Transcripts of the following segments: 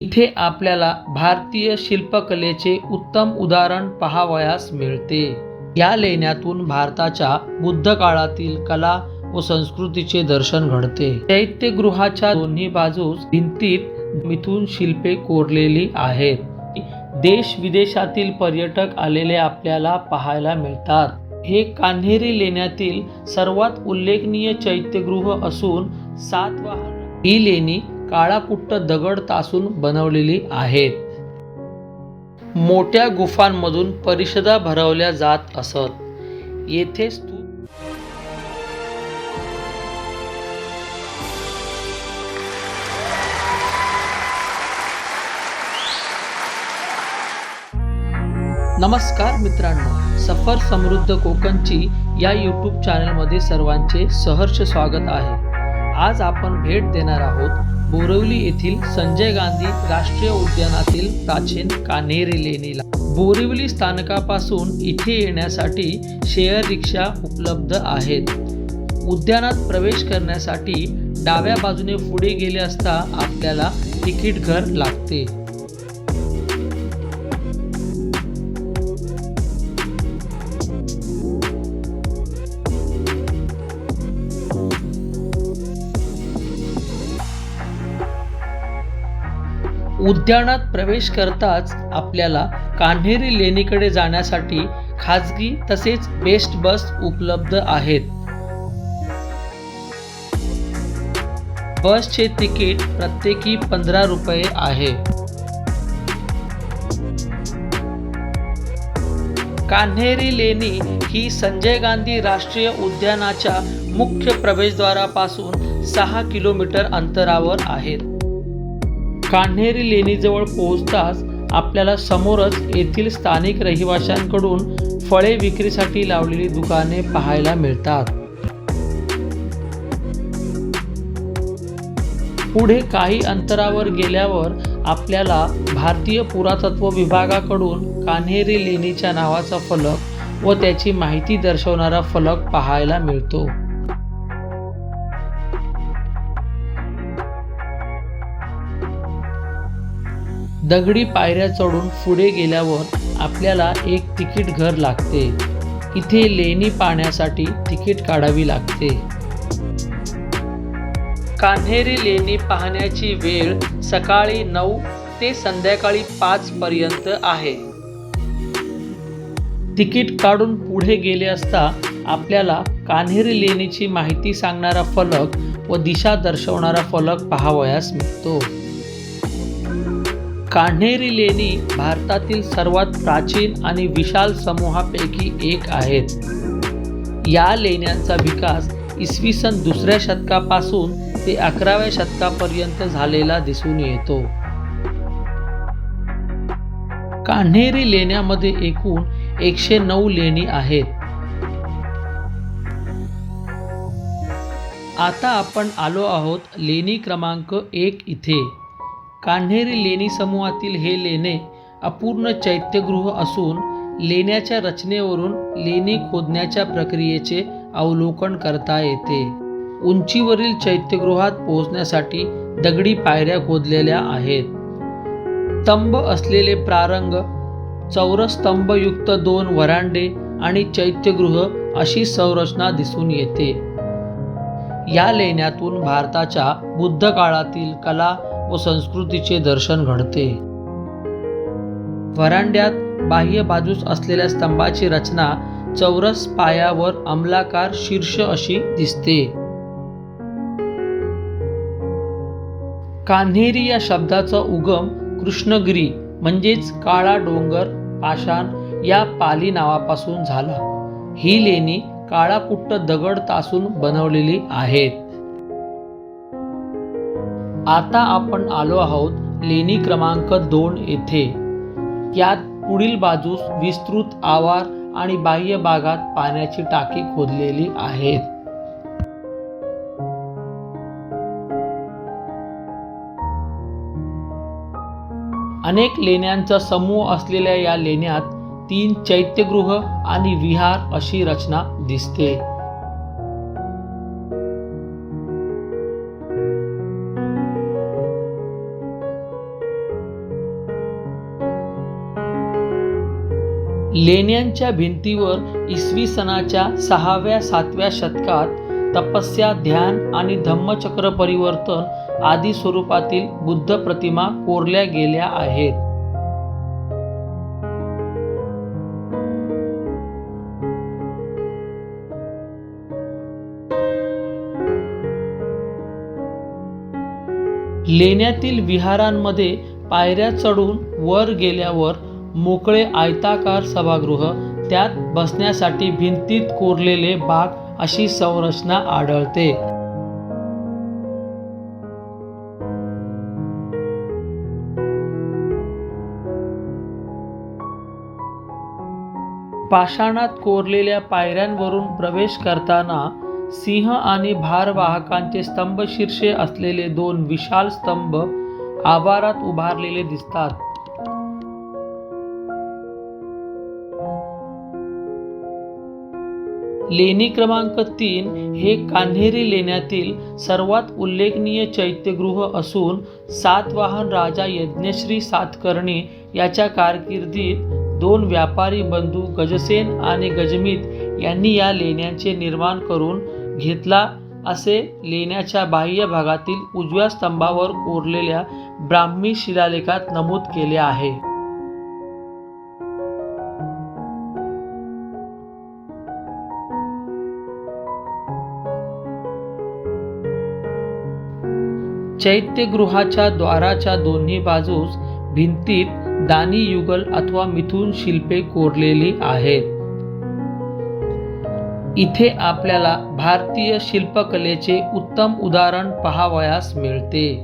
इथे आपल्याला भारतीय शिल्पकलेचे उत्तम उदाहरण पाहावयास मिळते. या लेण्यातून भारताच्या बुद्ध काळातील कला व संस्कृतीचे दर्शन घडते. चैत्यगृहाच्या दोन्ही बाजूस भिंतीत मिथून शिल्पे कोरलेली आहेत. देश विदेशातील पर्यटक आलेले आपल्याला पाहायला मिळतात. हे कान्हेरी लेण्यातील सर्वात उल्लेखनीय चैत्यगृह असून सातवाहन ही लेणी काळाकुट्ट दगड तासून बनवलेली आहेत. मोठ्या गुफांमधून परिषदा भरवल्या जात असत. येथे नमस्कार मित्रांनो सफर समृद्ध कोकणची या यूट्यूब चॅनलमध्ये सर्वांचे सहर्ष स्वागत आहे. आज आपण भेट देणार आहोत बोरिवली येथील संजय गांधी राष्ट्रीय उद्यानातील प्राचीन कान्हेरी लेणीला. बोरिवली स्थानकापासून इथे येण्यासाठी शेअर रिक्षा उपलब्ध आहेत. उद्यानात प्रवेश करण्यासाठी डाव्या बाजूने पुढे गेले असता आपल्याला तिकीट घर लागते. उद्यानात प्रवेश करताच आपल्याला कान्हेरी लेणीकडे जाण्यासाठी खाजगी तसेच बेस्ट बस उपलब्ध आहेत. बसचे तिकीट प्रत्येकी पंधरा रुपये आहे. कान्हेरी लेणी ही संजय गांधी राष्ट्रीय उद्यानाच्या मुख्य प्रवेशद्वारापासून सहा किलोमीटर अंतरावर आहेत. कान्हेरी लेणीजवळ पोहोचताच आपल्याला समोरच येथील स्थानिक रहिवाशांकडून फळे विक्रीसाठी लावलेली दुकाने पाहायला मिळतात. पुढे काही अंतरावर गेल्यावर आपल्याला भारतीय पुरातत्व विभागाकडून कान्हेरी लेणीच्या नावाचा फलक व त्याची माहिती दर्शवणारा फलक पाहायला मिळतो. दगडी पायऱ्या चढून पुढे गेल्यावर आपल्याला एक तिकीट घर लागते. इथे लेणी पाहण्यासाठी तिकीट काढावी लागते. कान्हेरी लेणी पाहण्याची वेळ सकाळी नऊ ते संध्याकाळी पाच पर्यंत आहे. तिकीट काढून पुढे गेले असता आपल्याला कान्हेरी लेणीची माहिती सांगणारा फलक व दिशा दर्शवणारा फलक पाहावयास मिळतो. कान्हेरी लेणी भारतातील सर्वात प्राचीन आणि विशाल समूहापैकी एक आहेत. या लेण्यांचा विकास इसवी सन दुसऱ्या शतकापासून ते अकराव्या शतकापर्यंत झालेला दिसून येतो. कान्हेरी लेण्यामध्ये एकूण एकशे नऊ लेणी आहेत. आता आपण आलो आहोत लेणी क्रमांक एक इथे. कान्हेरी लेणी समूहातील हे लेणे अपूर्ण चैत्यगृह असून लेण्याच्या रचनेवरून लेणी खोदण्याच्या प्रक्रियेचे अवलोकन करता येते. उंचीवरील चैत्यगृहात पोहोचण्यासाठी दगडी पायऱ्या खोदलेल्या आहेत. स्तंभ असलेले प्रारंग चौरस्तंभयुक्त दोन वरांडे आणि चैत्यगृह अशी संरचना दिसून येते. या लेण्यातून भारताच्या बुद्ध काळातील कला व संस्कृतीचे दर्शन घडते. वरांड्यात बाह्य बाजूस असलेल्या स्तंभाची रचना चौरस पायावर अमलाकार शीर्ष अशी दिसते. कान्हेरी या शब्दाचा उगम कृष्णगिरी म्हणजेच काळा डोंगर पाषाण या पाली नावापासून झाला. ही लेणी काळाकुट्ट दगड तासून बनवलेली आहेत. आता आपण आलो आहोत लेणी क्रमांक दोन येथे. यात पुढील बाजूस विस्तृत आवार आणि बाह्य भागात पाण्याची टाकी खोदलेली आहेत. अनेक लेण्यांचा समूह असलेल्या या लेण्यात तीन चैत्यगृह आणि विहार अशी रचना दिसते. लेण्यांच्या भिंतीवर इसवी सनाच्या सहाव्या सातव्या शतकात तपस्या ध्यान आणि धम्मचक्र परिवर्तन आदी स्वरूपातील बुद्ध प्रतिमा कोरल्या गेल्या आहेत. लेण्यातील विहारांमध्ये पायऱ्या चढून वर गेल्यावर मोकळे आयताकार सभागृह त्यात बसण्यासाठी भिंतीत कोरलेले बाग अशी संरचना आढळते. पाषाणात कोरलेल्या पायऱ्यांवरून प्रवेश करताना सिंह आणि भारवाहकांचे स्तंभशीर्षे असलेले दोन विशाल स्तंभ आवारात उभारलेले दिसतात. लेणी क्रमांक तीन हे कान्हेरी लेण्यातील सर्वात उल्लेखनीय चैत्यगृह असून सातवाहन राजा यज्ञश्री सातकर्णी याच्या कारकिर्दीत दोन व्यापारी बंधू गजसेन आणि गजमीत यांनी या लेण्यांचे निर्माण करून घेतला असे लेण्याच्या बाह्य भागातील उजव्या स्तंभावर कोरलेल्या ब्राह्मी शिलालेखात नमूद केले आहे. चैत्यगृहाच्या द्वाराच्या दोन्ही बाजूस भिंतीत दानी युगल अथवा मिथुन शिल्पे कोरलेली आहेत. इथे आपल्याला भारतीय शिल्पकलेचे उत्तम उदाहरण पाहावयास मिळते.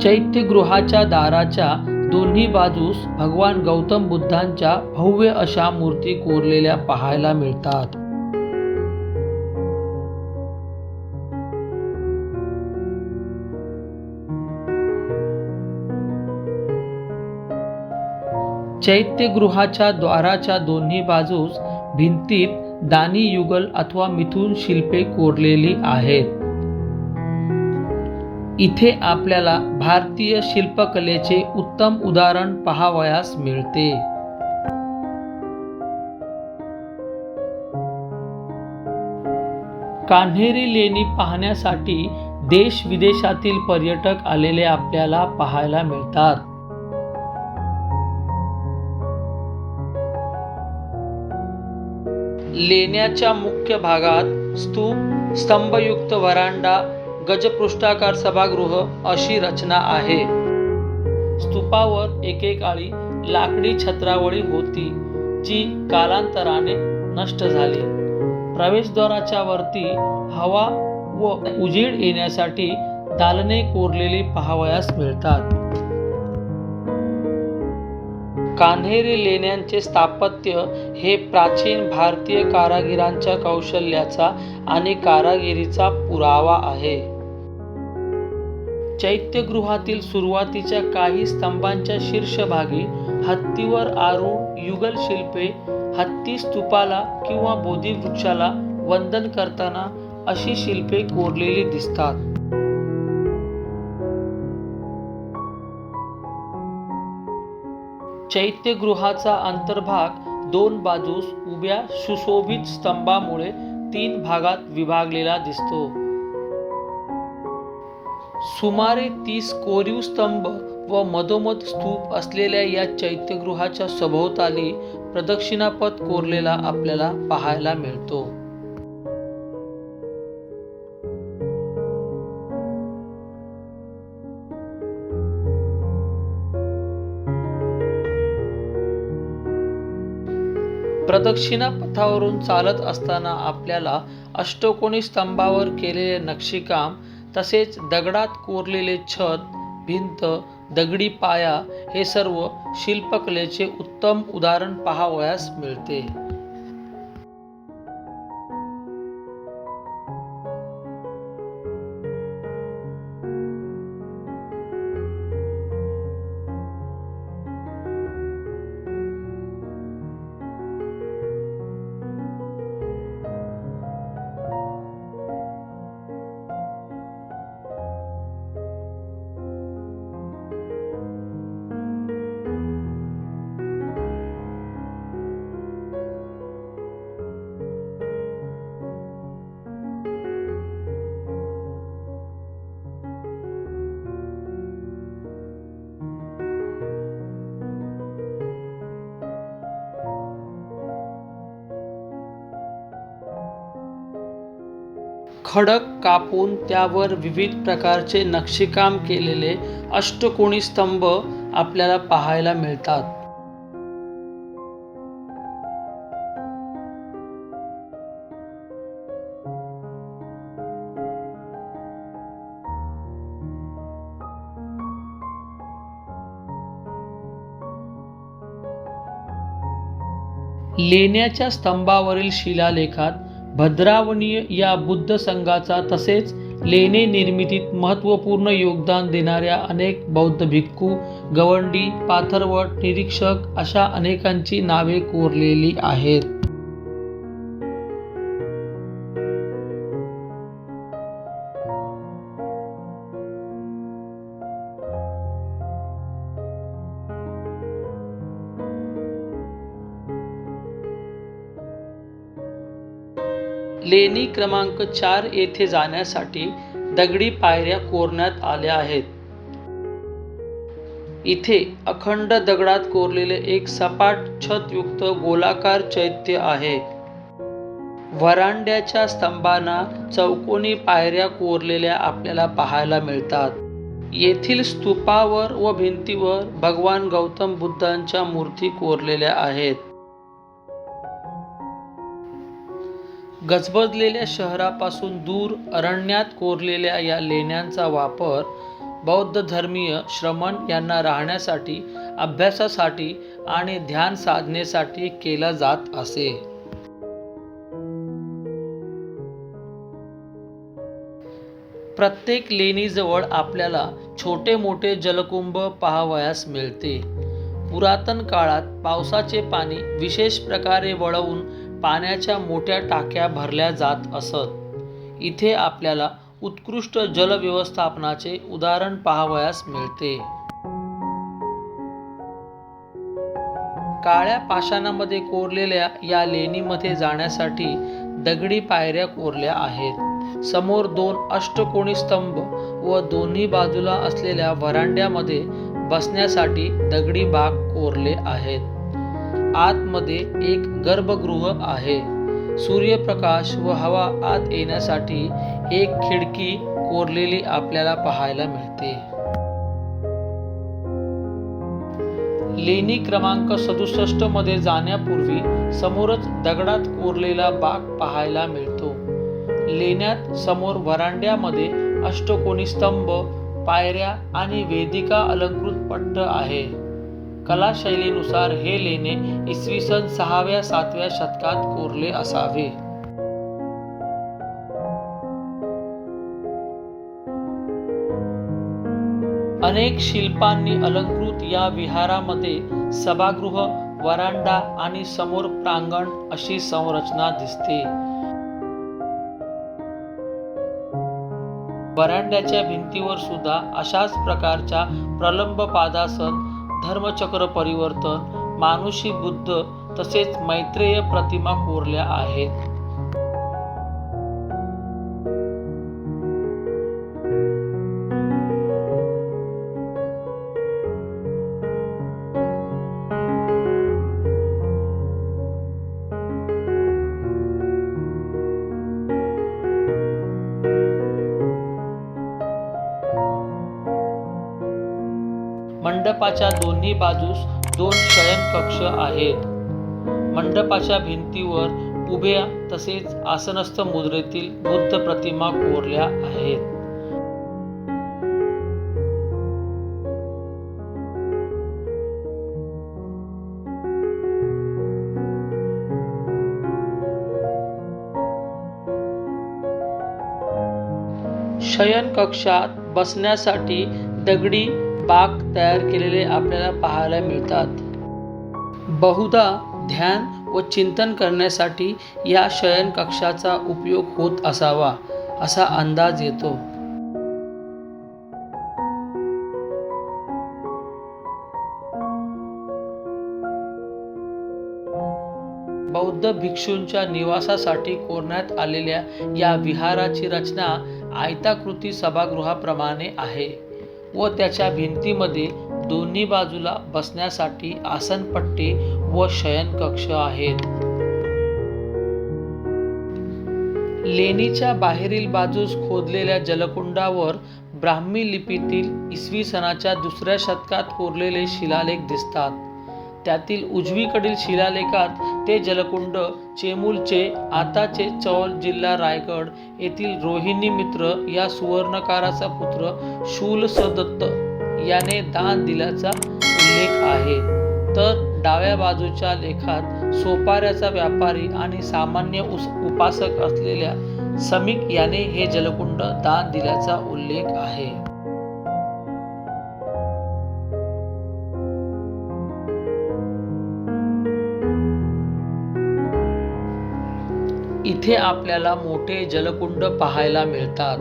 चैत्यगृहाच्या दाराच्या दोन्ही बाजूस भगवान गौतम बुद्धांच्या भव्य अशा मूर्ती कोरलेल्या पाहायला मिळतात. चैत्यगृहाच्या द्वाराच्या दोन्ही बाजूस भिंतीत दानी युगल अथवा मिथुन शिल्पे कोरलेली आहेत. इथे आपल्याला भारतीय शिल्पकलेचे उत्तम उदाहरण पाहावयास मिळते. कान्हेरी लेणी पाहण्यासाठी देश विदेशातील पर्यटक आलेले आपल्याला पाहायला मिळतात. लेण्याच्या मुख्य भागात स्तूप स्तंभयुक्त वरांडा गजपृष्ठाकार सभागृह अशी रचना आहे. स्तूपावर एकेकाळी लाकडी छत्रावळी होती जी कालांतराने नष्ट झाली. प्रवेशद्वाराच्या वरती हवा व उजीड येण्यासाठी दालने कोरलेली पाहावयास मिळतात. कान्हेरी लेण्यांचे स्थापत्य हे प्राचीन भारतीय कारागिरांच्या कौशल्याचा आणि कारागिरीचा पुरावा आहे. चैत्यगृहातील सुरुवातीच्या काही स्तंभांच्या शीर्षभागी हत्तीवर आरूढ युगल शिल्पे हत्ती स्तूपाला किंवा बोधिवृक्षाला वंदन करताना अशी शिल्पे कोरलेली दिसतात. चैत्यगृहाचा अंतर्भाग दोन बाजूस उभ्या सुशोभित स्तंभामुळे तीन भागात विभागलेला दिसतो. सुमारे तीस कोरीव स्तंभ व मधोमध स्तूप असलेल्या या चैत्यगृहाच्या सभोवताली प्रदक्षिणापथ कोरलेला आपल्याला पाहायला मिळतो. प्रदक्षिणा पथावरून चालत असताना आपल्याला अष्टकोनी स्तंभावर केलेले नक्षीकाम तसेच दगडात कोरलेले छत भिंत दगडी पाया हे सर्व शिल्पकलेचे उत्तम उदाहरण पाहावयास मिळते. खडक कापून त्यावर विविध प्रकारचे नक्षीकाम केलेले अष्टकोणी स्तंभ आपल्याला पाहायला मिळतात. लेण्याच्या स्तंभावरील शिलालेखात भद्रावणीय या बुद्ध संघाचा तसेच लेणे निर्मितीत महत्त्वपूर्ण योगदान देणाऱ्या अनेक बौद्ध भिक्खू गवंडी पाथरवट निरीक्षक अशा अनेकांची नावे कोरलेली आहेत. लेणी क्रमांक चार येथे जाण्यासाठी दगडी पायऱ्या कोरण्यात आल्या आहेत. इथे अखंड दगडात कोरलेले एक सपाट छतयुक्त गोलाकार चैत्य आहे. वरांड्याच्या स्तंभांना चौकोनी पायऱ्या कोरलेल्या आपल्याला पाहायला मिळतात. येथील स्तूपावर व भिंतीवर भगवान गौतम बुद्धांच्या मूर्ती कोरलेल्या आहेत. गजबजलेल्या शहरापासून दूर अरण्यात कोरलेल्या या लेण्यांचा वापर बौद्ध धर्मीय श्रमण यांना राहण्यासाठी अभ्यासासाठी आणि ध्यान साधनेसाठी केला जात असे. प्रत्येक लेणीजवळ आपल्याला छोटे मोठे जलकुंभ पाहावयास मिळते. पुरातन काळात पावसाचे पाणी विशेष प्रकारे वळवून पाण्याच्या मोठ्या टाक्या भरल्या जात असत. इथे आपल्याला उत्कृष्ट जल व्यवस्थापनाचे उदाहरण पाहावयास मिळते. काळ्या पाषाणामध्ये कोरलेल्या या लेणीमध्ये जाण्यासाठी दगडी पायऱ्या कोरल्या आहेत. समोर दोन अष्टकोणी स्तंभ व दोन्ही बाजूला असलेल्या व्हरांड्यामध्ये बसण्यासाठी दगडी बाग कोरले आहेत. आतमध्ये एक गर्भगृह आहे. सूर्यप्रकाश व हवा आत येण्यासाठी एक खिडकी कोरलेली आपल्याला पाहायला मिळते. लेणी क्रमांक सदुसष्टमध्ये जाण्यापूर्वी समोरच दगडात कोरलेला बाग पाहायला मिळतो. लेण्यात समोर व्हरांड्यामध्ये अष्टकोनी स्तंभ पायऱ्या आणि वेदिका अलंकृत पट्ट आहे. कला शैलीनुसार हे लेणे इसवी सन सहाव्या सातव्या शतकात कोरले असावे. अनेक शिल्पांनी अलंकृत या विहारामध्ये सभागृह वरांडा आणि समोर प्रांगण अशी संरचना दिसते. वरांड्याच्या भिंतीवर सुद्धा अशाच प्रकारच्या प्रलंब पादासन धर्मचक्र परिवर्तन मानुषी बुद्ध तसेच मैत्रेय प्रतिमा कोरल्या आहेत. मंडपाच्या दोन्ही बाजूस दोन शयनकक्ष आहेत. मंडपाच्या भिंतीवर उभ्या तसेच आसनस्थ मुद्रेतील बुद्ध प्रतिमा कोरल्या आहेत. शयन कक्षात बसण्यासाठी दगडी पाक तयार केलेले आपल्याला पाहायला मिळतात. बहुधा ध्यान व चिंतन करण्यासाठी या शयन कक्षाचा उपयोग होत असावा असा अंदाज येतो. बौद्ध भिक्षूंच्या निवासासाठी कोरण्यात आलेल्या या विहाराची रचना आयताकृती सभागृहाप्रमाणे आहे. व त्याच्या भिंतीमध्ये दोन्ही बाजूला बसण्यासाठी आसनपट्टी व शयनकक्ष आहेत. लेणीच्या बाहेरील बाजूस खोदलेल्या जलकुंडावर ब्राह्मी लिपीतील इसवी सनाच्या दुसऱ्या शतकात कोरलेले शिलालेख दिसतात. त्यातील उजवीकडील शिलालेखात ते जलकुंड चेमूलचे आताचे चौल जिल्हा रायगड येथील रोहिणी मित्र या सुवर्णकाराचा पुत्र शूलसदत्त याने दान दिल्याचा उल्लेख आहे. तर डाव्या बाजूच्या लेखात सोपाऱ्याचा व्यापारी आणि सामान्य उस उपासक असलेल्या समीक याने हे जलकुंड दान दिल्याचा उल्लेख आहे. इथे आपल्याला मोठे जलकुंड पाहायला मिळतात.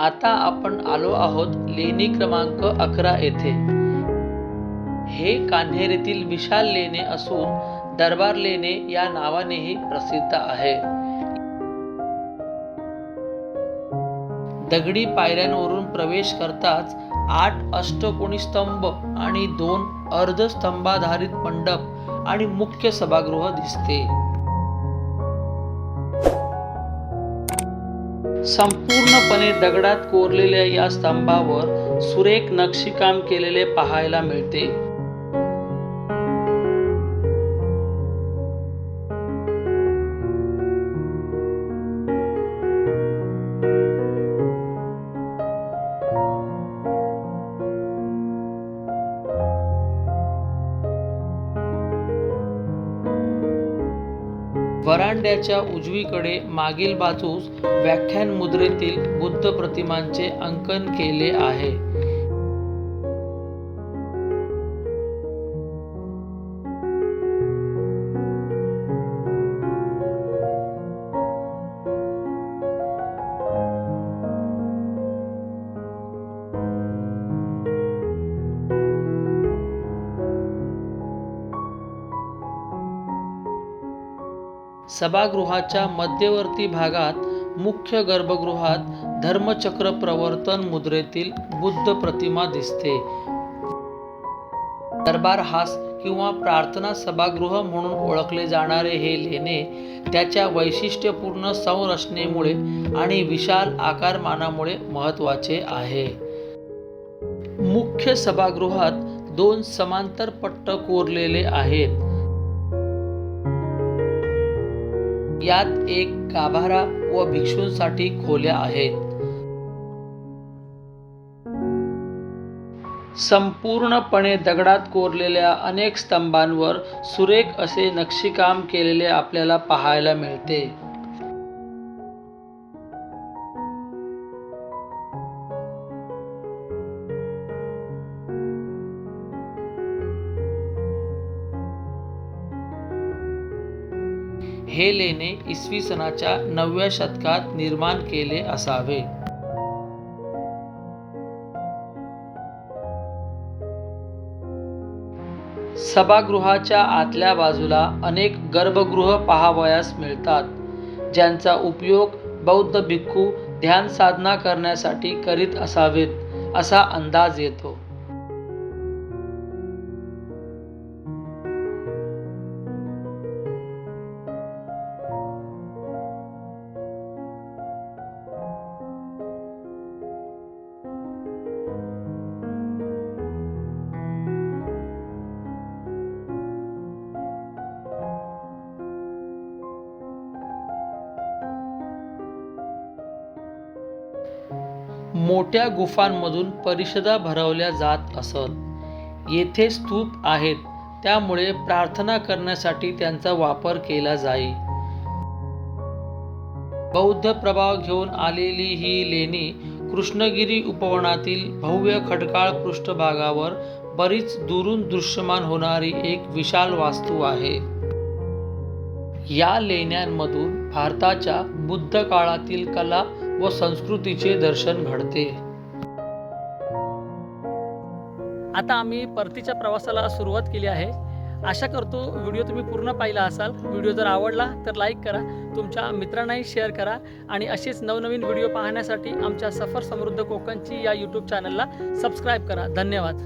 आता आपण आलो आहोत लेणी क्रमांक अकरा येथे. हे कान्हेरीतील विशाल लेणे असून दरबार लेणे या नावानेही प्रसिद्ध आहे. दगडी पायऱ्यांवरून प्रवेश करताच आठ अष्टकोणी स्तंभ आणि दोन अर्धस्तंभाधारित मंडप आणि मुख्य सभागृह दिसते. संपूर्णपणे दगडात कोरलेल्या या स्तंभावर सुरेख नक्षीकाम केलेले पाहायला मिळते. वरांड्याच्या उजवीकडे मागील बाजूस व्याख्यान मुद्रेतील बुद्ध प्रतिमांचे अंकन केले आहे. सभागृहाच्या मध्यवर्ती भागात मुख्य गर्भगृहात धर्मचक्र प्रवर्तन मुद्रेतील बुद्ध प्रतिमा दिसते. दरबार हास किंवा प्रार्थना सभागृह म्हणून ओळखले जाणारे हे लेणे त्याच्या वैशिष्ट्यपूर्ण संरचनेमुळे आणि विशाल आकारमानामुळे महत्त्वाचे आहे. मुख्य सभागृहात दोन समांतर पट्ट कोरलेले आहेत. यात एक गाभारा व भिक्षूंसाठी खोल्या आहेत. संपूर्णपणे दगडात कोरलेल्या अनेक स्तंभांवर सुरेख असे नक्षीकाम केलेले आपल्याला पाहायला मिळते. हे लेणे इसवी सनाच्या नवव्या शतकात निर्माण केले असावे. सभागृहाच्या आतल्या बाजूला अनेक गर्भगृह पाहावयास मिळतात ज्यांचा उपयोग बौद्ध भिक्खू ध्यान साधना करण्यासाठी करीत असावेत असा अंदाज येतो. मोठ्या गुफांमधून परिषदा भरवल्या जात असत. येथे स्तूप आहेत. त्यामुळे प्रार्थना करण्यासाठी त्यांचा वापर केला जाई. बौद्ध प्रभाव घेऊन आलेली ही लेणी कृष्णगिरी उपवनातील भव्य खडकाळ पृष्ठभागावर बरीच दुरून दृश्यमान होणारी एक विशाल वास्तू आहे. या लेण्यांमधून भारताच्या बुद्ध काळातील कला व संस्कृतीचे दर्शन घडते. आता आम्ही परतीच्या प्रवासाला सुरुवात केली आहे. आशा करतो व्हिडिओ तुम्ही पूर्ण पाहिला असाल. व्हिडिओ जर आवडला तर लाईक करा तुमच्या मित्रांनाही शेअर करा आणि असेच नवनवीन व्हिडिओ पाहण्यासाठी आमच्या सफर समृद्ध कोकणची या यूट्यूब चॅनलला सबस्क्राईब करा. धन्यवाद.